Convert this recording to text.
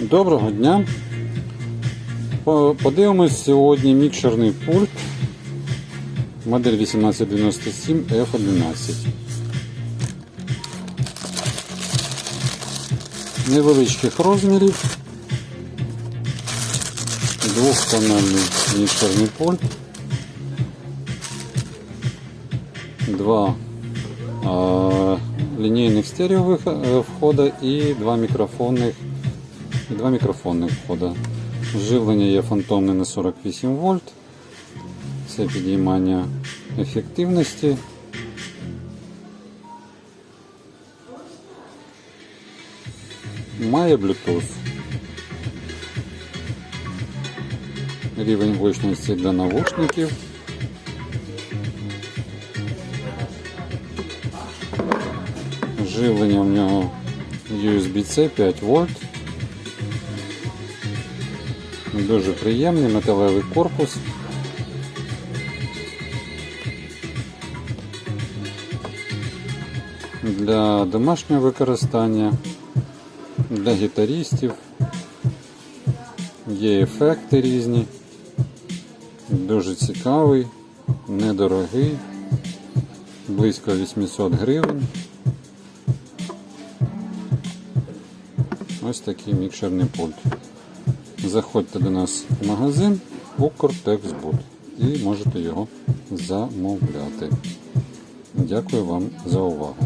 Доброго дня. Подивимось сьогодні мікшерний пульт модель 1897 F11. Невеличких розмірів. Двохканальний мікшерний пульт. Два а, лінійних стерео е, входа і два мікрофонних і два мікрофонних входа. Живлення є фантомне на 48 вольт. Це підіймання ефективності. Має Bluetooth. Рівень гучності для навушників. Живлення в нього USB-C 5 вольт. Дуже приємний металевий корпус. Для домашнього використання, для гітарістів є ефекти різні, дуже цікавий, недорогий, близько 800 гривень. Ось такий мікшерний пульт. Заходьте до нас в магазин Укртексбуд і можете його замовляти. Дякую вам за увагу.